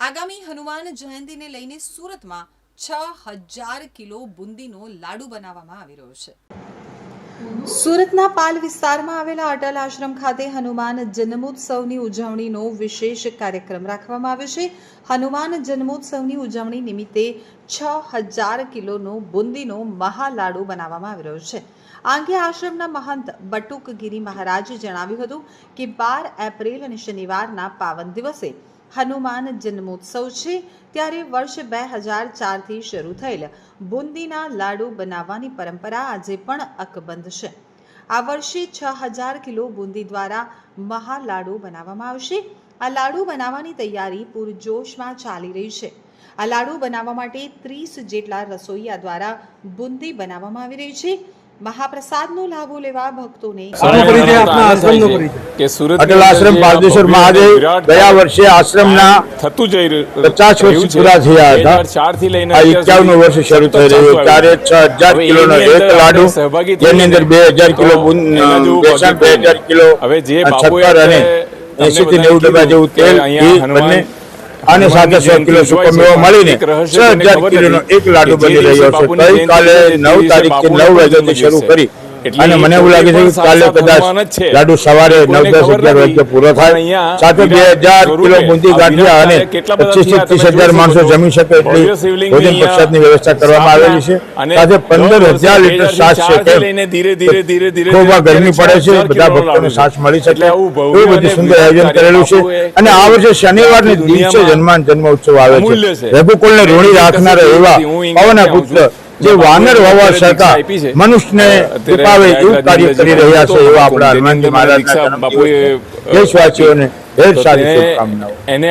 આગામી હનુમાન જયંતીને લઈને સુરતમાં છ હજાર કિલો બુંદીનો લાડુ બનાવવામાં આવી રહ્યો છે. સુરતના પાલ વિસ્તારમાં આવેલા અટલ આશ્રમ ખાતે હનુમાન જન્મોત્સવની ઉજવણીનો વિશેષ કાર્યક્રમ રાખવામાં આવ્યો છે. હનુમાન જન્મોત્સવની ઉજવણી નિમિત્તે છ હજાર કિલોનો બુંદીનો મહાલાડુ બનાવવામાં આવી રહ્યો છે. આ અંગે આશ્રમના મહંત બટુકગીરી મહારાજે જણાવ્યું હતું કે બાર એપ્રિલ અને શનિવારના પાવન દિવસે હનુમાન જન્મોત્સવ છે, ત્યારે વર્ષ બે હજાર ચારથી શરૂ થયેલ બુંદીના લાડુ બનાવવાની પરંપરા આજે પણ અકબંધ છે. આ વર્ષે છ હજાર કિલો બુંદી દ્વારા મહાલાડુ બનાવવામાં આવશે. આ લાડુ બનાવવાની તૈયારી પૂરજોશમાં ચાલી રહી છે. આ લાડુ બનાવવા માટે ત્રીસ જેટલા રસોઈયા દ્વારા બુંદી બનાવવામાં આવી રહી છે. મહાપ્રસાદનો લાભો લેવા ભક્તોને. કે સુરત અટલ આશ્રમ પારદેશ્વર મહાદેવ ગયા વર્ષે આશ્રમના થતું જઈ રહ્યું પચાસ વર્ષ પૂરા થયા હતા. ચારથી લઈને આ અત્યાર વર્ષ શરૂ થઈ રહ્યું ત્યારે છ હજાર કિલો નો એક અંદર લાડુ જેની અંદર બે હજાર કિલો બેસન બે હજાર કિલો હવે જે શક્કર અને એસી થી નેવું ડબ્બા જેવું તેલ અહીંયા બંને આની સાથે સો કિલો સુકો છે. મળીને છ હજાર કિલોનો એક લાડુ બની રહ્યો છે. ગઈકાલે નવ તારીખથી નવ વાગ્યાથી શરૂ કરી અને મને એવું લાગે છે કે કાલે કદાચ. લાડુ સવારે નવ દસ અગિયાર વાગે પૂરો થાય. સાથે બે હજાર કિલો બુંદી ગાંઠિયા અને પચીસથી ત્રીસ હજાર માણસો જમી શકે એટલી ભોજન પ્રસાદની વ્યવસ્થા કરવામાં આવેલી છે. સાથે પંદર હજાર લીટર છાશ છે 2004 થી તેમ લઈને ધીરે ધીરે ધીરે ધીરે ખૂબ ગરમી પડે છે બધા ભક્તોને લાડુ. મળી શકે. એવું બધું સુંદર આયોજન કરેલું છે. અને આ વર્ષે શનિવારને દિવસે જન્માન જન્મ ઉત્સવ આવે છે. રઘુકુળને ઋણી રાખનારા એવા પવના પુત્ર. જે વાનર હોવા છતાં મનુષ્યને અત્યારે એવું કાર્ય કરી રહ્યા છે એવા આપણા હનુમાનજી જન્મદિવસે દેશવાસીઓને ઢેર સારી શુભકામનાઓ. એને